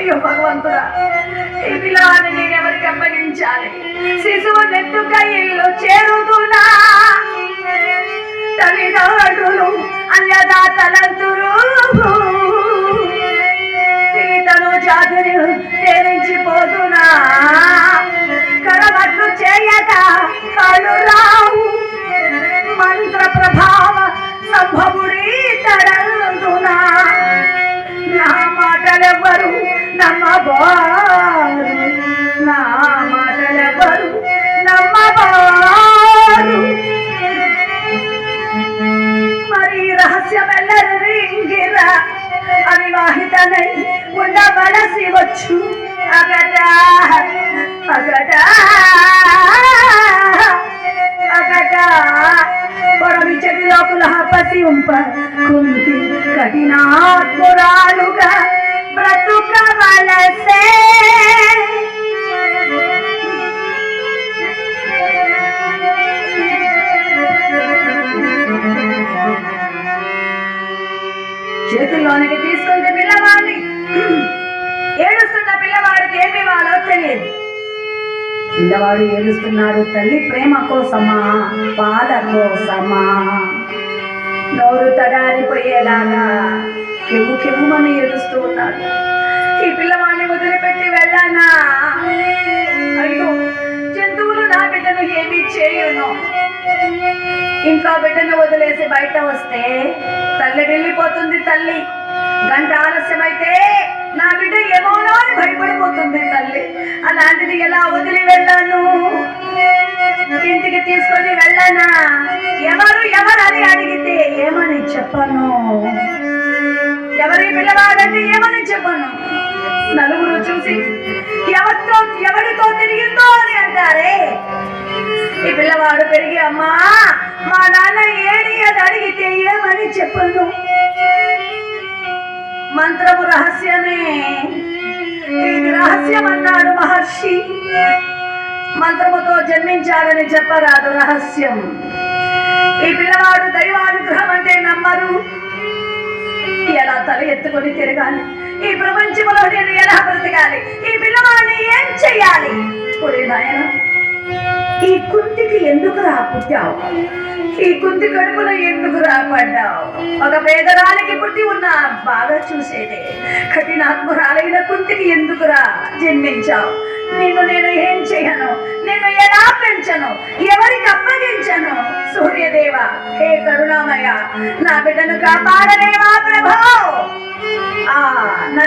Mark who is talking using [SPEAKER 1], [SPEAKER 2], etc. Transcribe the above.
[SPEAKER 1] అయ్యో భగవంతుడా ఈ పిల్లవాడిని నేను ఎవరికి అప్పగించాలి? శిశువు నెత్తుక ఇల్లు చేరుతున్నా. తల్లిదండ్రులు నమ్మబారు నా మాటలెవ్వరు నమ్మబారు మరి రహస్యమెల్లరు రింగిరా అవివాహితనై ఉండవలసి వచ్చు అగట అగట అగట పొరవి చెవిలోకుల పసి ఉంప కుంతి కఠినాత్మురాలుగా చేతుల్లోనికి తీసుకుంటే పిల్లవాడిని. ఏడుస్తున్న పిల్లవాడికి ఏమి వాళ్ళో తెలియదు. పిల్లవాడు ఏడుస్తున్నాడు తల్లి ప్రేమ కోసమా బాధ కోసమా? నోరు తడారిపోయేలాగా కెవ్వు కెవ్వుమని ఏడుస్తూ ఉన్నాడు. ఈ పిల్లవాడిని వదిలిపెట్టి వెళ్ళానా? అయ్యో జంతువులు నా బిడ్డను ఏమీ చేయను. ఇంట్లో బిడ్డను వదిలేసి బయట వస్తే తల్లి వెళ్ళిపోతుంది తల్లి. గంట ఆలస్యమైతే నా బిడ్డ ఏమోనో అని భయపడిపోతుంది తల్లి. అలాంటిది ఎలా వదిలి వెళ్ళాను ఇంటికి తీసుకొని వెళ్ళానా? ఎవరు ఎవరు అని అడిగితే ఏమని చెప్పను? ఎవరి పిల్లవాడంటే ఏమని చెప్పను? ఏమన్నాడు మహర్షి? మంత్రముతో జన్మించాలని చెప్పరాదు రహస్యం. ఈ పిల్లవాడు దైవానుగ్రహం అంటే నమ్మరు. ఎలా తల ఎత్తుకొని తిరగాలి? ఈ ప్రపంచంలో నేను ఎలా బ్రతకాలి? ఈ పిల్లవాడిని ఏం చెయ్యాలి? ఒరే ఈ కుంతికి ఎందుకు రా పుట్టావు? ఈ కుంతి కడుపులో ఎందుకు రాపడ్డావు ఒక పేదరాలికి పుట్టి ఉన్న బాగా చూసేదే. కఠినాత్మురాలైన కుంతికి ఎందుకురా జన్మించావు? నిన్ను నేను ఏం చేయను? నేను ఎలా పెంచను? ఎవరికి అప్పగించను? సూర్యదేవ హే కరుణామయ నా బిడ్డను కాపాడలేవా ప్రభో? ఆ